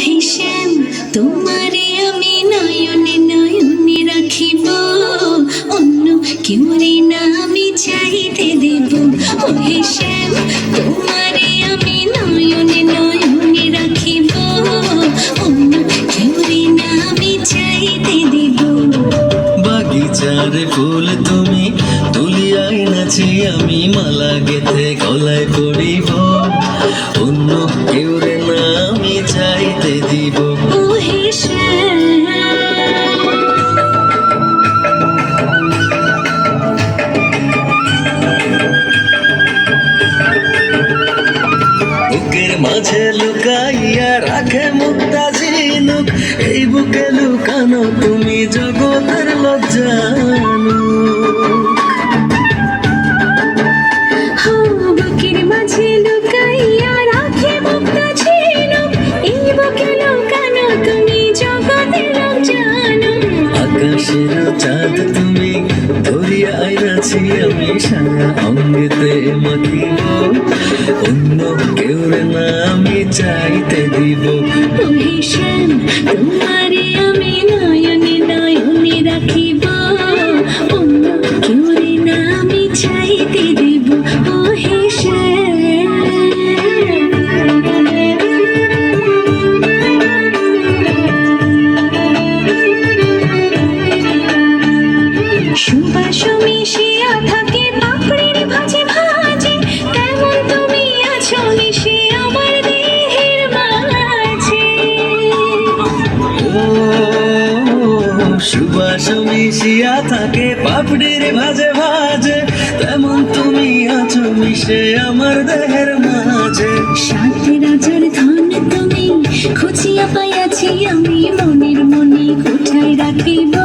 শ্যাম তোমারে আমি নয়নে নয়নে রাখিব। অন্য কেউ না আমি চাইতে দেব। ওহে শ্যাম তোমারে আমি নয়নে নয়নে রাখিব। অন্য কেউ না আমি চাইতে দেব। বাগিচার ফুল তুমি তুলিয়াই নাচি, আমি মালা গেথে গলায় পড়িব। মাঝে লুকাইয়া রাখে মুক্তা ঝিনুক। এই বুকে লুকানো তুমি জগতের লজ্জানু আকাশের চাঁদ তুমি ধরিয়া আইনাছি আমি সারা অঙ্গেতে মাখিব। অন্য কেউ রে না আমি চাইতে দিব। ওহে শ্যাম তোমারে আমি নয়নে নয়নে রাখিব। অন্য কেউ না, আমি চাইতে দেব। সুবাস মিশিয়া থাকে পাপড়ির ভাজে ভাজে। তেমন তুমি আছো মিশে আমার দেহের মাঝে। সাথে রাজার ধন তুমি খুঁজিয়া পাইয়াছি আমি। মনের মনে কোঠায় রাখিব।